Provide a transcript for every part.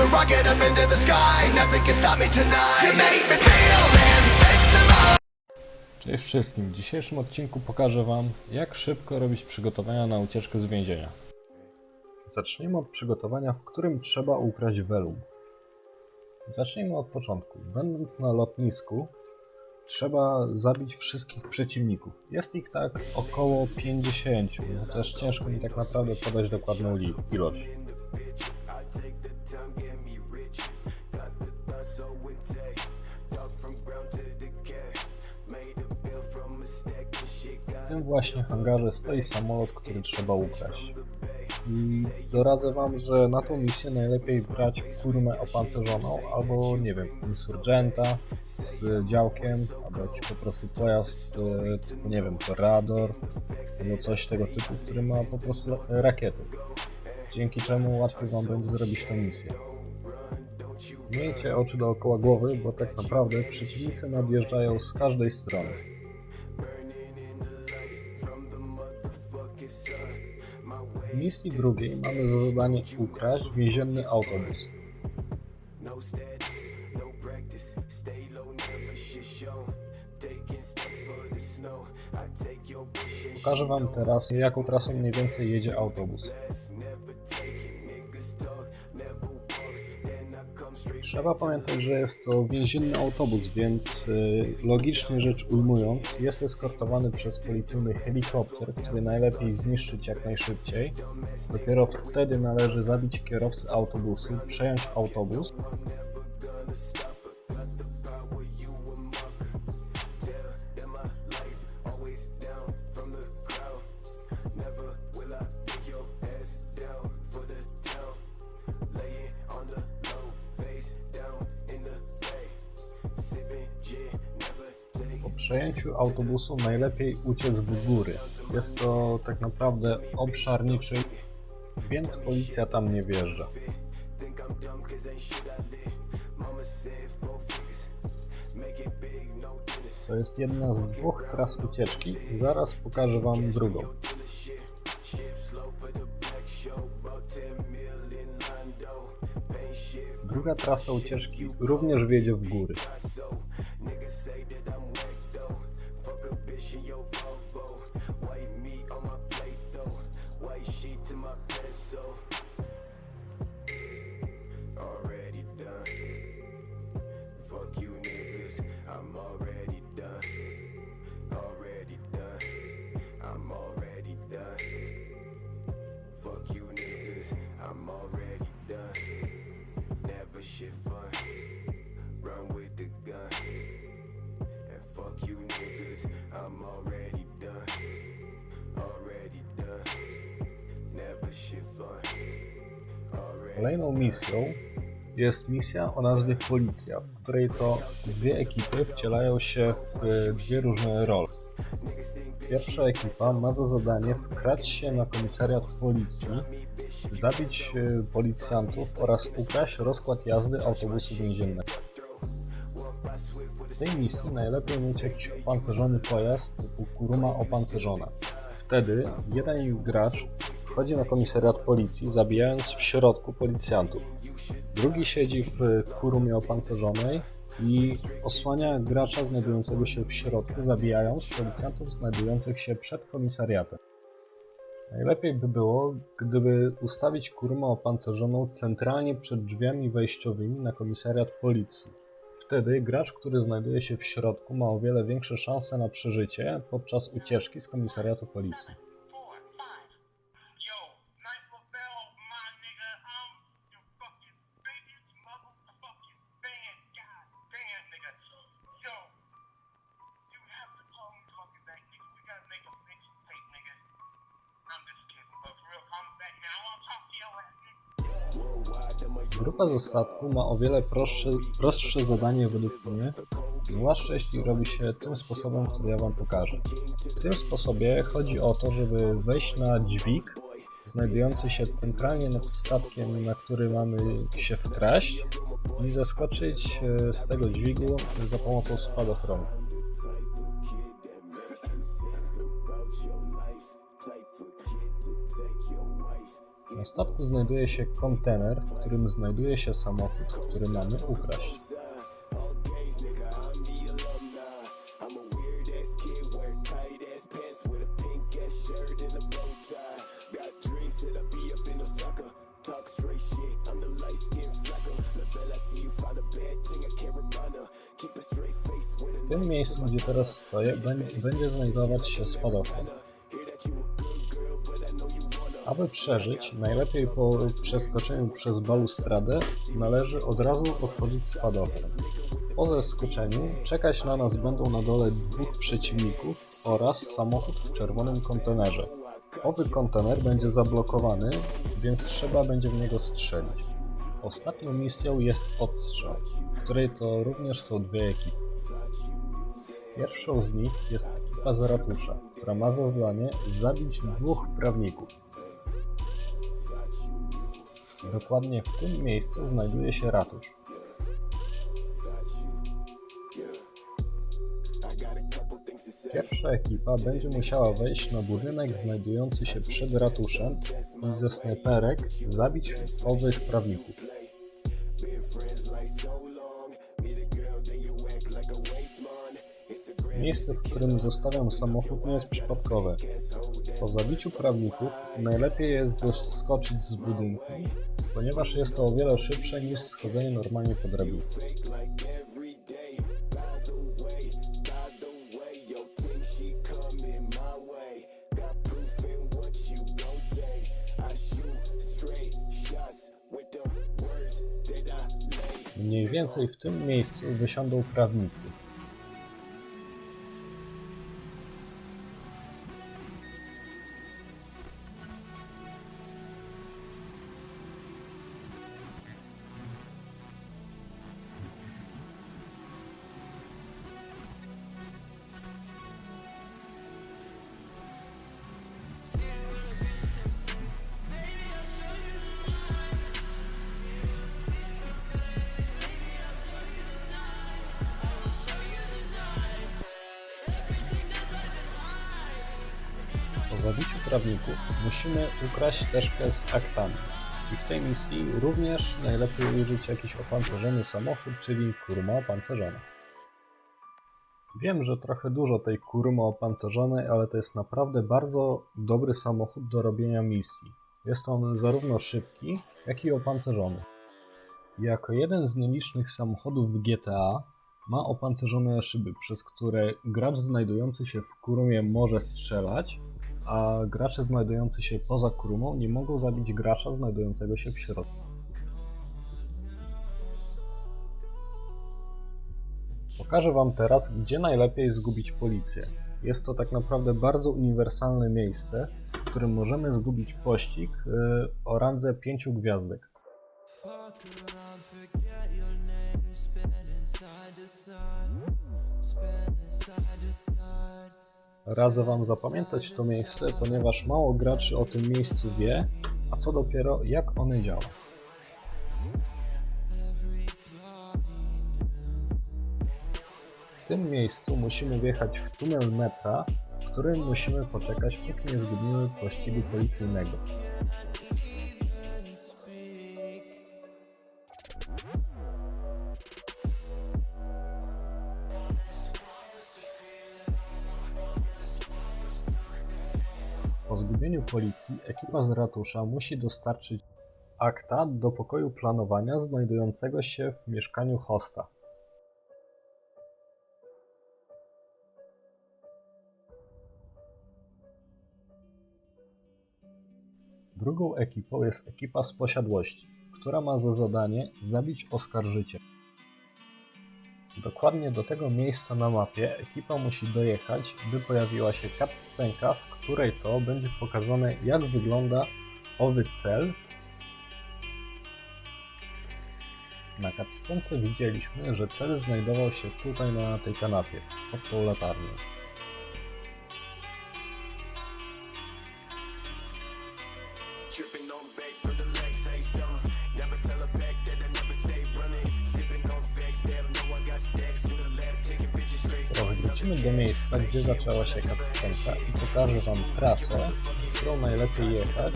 a rocket up into the sky, nothing can stop me tonight. You make me feel. Cześć wszystkim. W dzisiejszym odcinku pokażę Wam, jak szybko robić przygotowania na ucieczkę z więzienia. Zacznijmy od przygotowania, w którym trzeba ukraść welum. Zacznijmy od początku. Będąc na lotnisku, trzeba zabić wszystkich przeciwników. Jest ich tak około 50, chociaż ciężko mi tak naprawdę podać dokładną ilość. W tym właśnie hangarze stoi samolot, który trzeba ukraść. I doradzę wam, że na tą misję najlepiej brać kurmę opancerzoną, albo nie wiem, insurgenta z działkiem, albo jakiś po prostu pojazd, e, typu, nie wiem, Torador, albo coś tego typu, który ma po prostu ra- rakiety. Dzięki czemu łatwiej wam będzie zrobić tę misję. Miejcie oczy dookoła głowy, bo tak naprawdę przeciwnicy nadjeżdżają z każdej strony. Misji drugiej mamy za zadanie ukraść więzienny autobus. Pokażę Wam teraz, jaką trasą mniej więcej jedzie autobus. Trzeba pamiętać, że jest to więzienny autobus, więc y, logicznie rzecz ujmując, jest eskortowany przez policyjny helikopter, który najlepiej zniszczyć jak najszybciej. Dopiero wtedy należy zabić kierowcę autobusu, przejąć autobus. Autobusu najlepiej uciec w góry. Jest to tak naprawdę obszar niczym, więc policja tam nie wjeżdża. To jest jedna z dwóch tras ucieczki. Zaraz pokażę Wam drugą. Druga trasa ucieczki również wjedzie w góry. this shit your fault. Kolejną misją jest misja o nazwie Policja, w której to dwie ekipy wcielają się w e, dwie różne role. Pierwsza ekipa ma za zadanie wkrać się na komisariat policji, zabić e, policjantów oraz ukraść rozkład jazdy autobusu więziennego. W tej misji najlepiej mieć jakiś opancerzony pojazd typu Kuruma opancerzona. Wtedy jeden gracz wchodzi na komisariat policji, zabijając w środku policjantów. Drugi siedzi w kurumie opancerzonej i osłania gracza znajdującego się w środku, zabijając policjantów znajdujących się przed komisariatem. Najlepiej by było, gdyby ustawić kurumę opancerzoną centralnie przed drzwiami wejściowymi na komisariat policji. Wtedy gracz, który znajduje się w środku, ma o wiele większe szanse na przeżycie podczas ucieczki z komisariatu policji. Grupa ze statku ma o wiele prostsze, prostsze zadanie według mnie, zwłaszcza jeśli robi się tym sposobem, który ja Wam pokażę. W tym sposobie chodzi o to, żeby wejść na dźwig znajdujący się centralnie nad statkiem, na który mamy się wkraść i zeskoczyć e, z tego dźwigu za pomocą spadochronu. Na statku znajduje się kontener, w którym znajduje się samochód, który mamy ukraść. W tym miejscu, gdzie teraz stoję, bę- będzie znajdować się spadochron. Aby przeżyć, najlepiej po przeskoczeniu przez balustradę należy od razu otworzyć spadochron. Po zeskoczeniu czekać na nas będą na dole dwóch przeciwników oraz samochód w czerwonym kontenerze. Owy kontener będzie zablokowany, więc trzeba będzie w niego strzelić. Ostatnią misją jest odstrzał, w której to również są dwie ekipy. Pierwszą z nich jest ekipa z ratusza, która ma za zadanie zabić dwóch prawników. Dokładnie w tym miejscu znajduje się ratusz. Pierwsza ekipa będzie musiała wejść na budynek znajdujący się przed ratuszem i ze snajperek zabić owych prawników. Miejsce, w którym zostawiam samochód nie jest przypadkowe. Po zabiciu prawników najlepiej jest zeskoczyć z budynku, ponieważ jest to o wiele szybsze niż schodzenie normalnie po drabinie. Mniej więcej w tym miejscu wysiądą prawnicy. Prawników musimy ukraść teczkę z aktami. I w tej misji również najlepiej użyć jakiś opancerzony samochód, czyli kurma opancerzona. Wiem, że trochę dużo tej kurmy opancerzonej, ale to jest naprawdę bardzo dobry samochód do robienia misji. Jest on zarówno szybki, jak i opancerzony. Jako jeden z nielicznych samochodów w GTA ma opancerzone szyby, przez które gracz znajdujący się w kurumie może strzelać, a gracze znajdujący się poza kurumą nie mogą zabić gracza znajdującego się w środku. Pokażę Wam teraz, gdzie najlepiej zgubić policję. Jest to tak naprawdę bardzo uniwersalne miejsce, w którym możemy zgubić pościg yy, o randze 5 gwiazdek. Radzę Wam zapamiętać to miejsce, ponieważ mało graczy o tym miejscu wie, a co dopiero jak one działa. W tym miejscu musimy wjechać w tunel metra, w którym musimy poczekać, póki nie zgubimy pościgu policyjnego. Po zgubieniu policji ekipa z ratusza musi dostarczyć akta do pokoju planowania znajdującego się w mieszkaniu hosta. Drugą ekipą jest ekipa z posiadłości, która ma za zadanie zabić oskarżyciela. Dokładnie do tego miejsca na mapie ekipa musi dojechać, by pojawiła się cutscenka, w której to będzie pokazane jak wygląda owy cel Na cutscence widzieliśmy, że cel znajdował się tutaj na tej kanapie, pod tą latarnią. Do miejsca, gdzie zaczęła się cutscenka i pokażę Wam trasę, którą najlepiej jechać,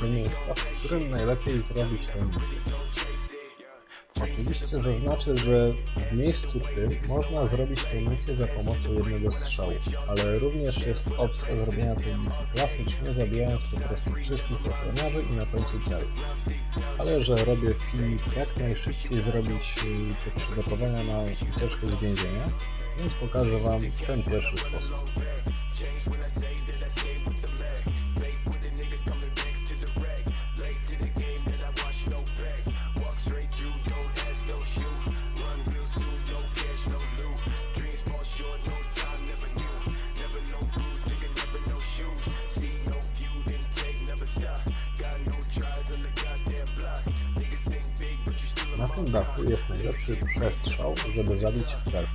do miejsca, w którym najlepiej zrobić tę misję. Oczywiście zaznaczę, że w miejscu tym można zrobić tę misję za pomocą jednego strzału, ale również jest opcja zrobienia tej misji klasycznie, zabijając po prostu wszystkich ochroniarzy i na końcu celu. Ale że robię filmik jak najszybciej zrobić y, te przygotowania na ucieczkę z więzienia, więc pokażę Wam ten pierwszy sposób. Na tym dachu jest najlepszy przestrzał, żeby zabić cel.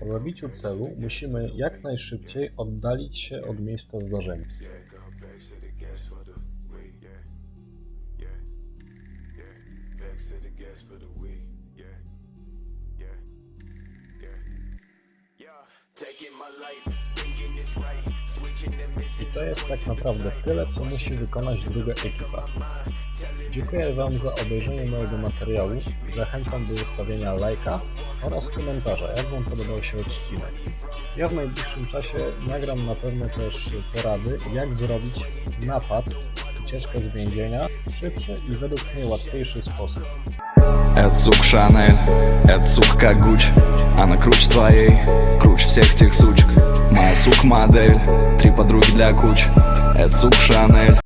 Po zabiciu celu musimy jak najszybciej oddalić się od miejsca zdarzenia. Back I to jest tak naprawdę tyle, co musi wykonać druga ekipa. Dziękuję Wam za obejrzenie mojego materiału. Zachęcam do zostawienia lajka oraz komentarza, jak Wam podobał się odcinek. Ja w najbliższym czasie nagram na pewno też porady, jak zrobić napad, ucieczkę z więzienia w szybszy i według mnie łatwiejszy sposób. Это сук Шанель, это сук как Гуч Она круче твоей, круче всех тех сучек. Моя сук модель, три подруги для куч. Это сук Шанель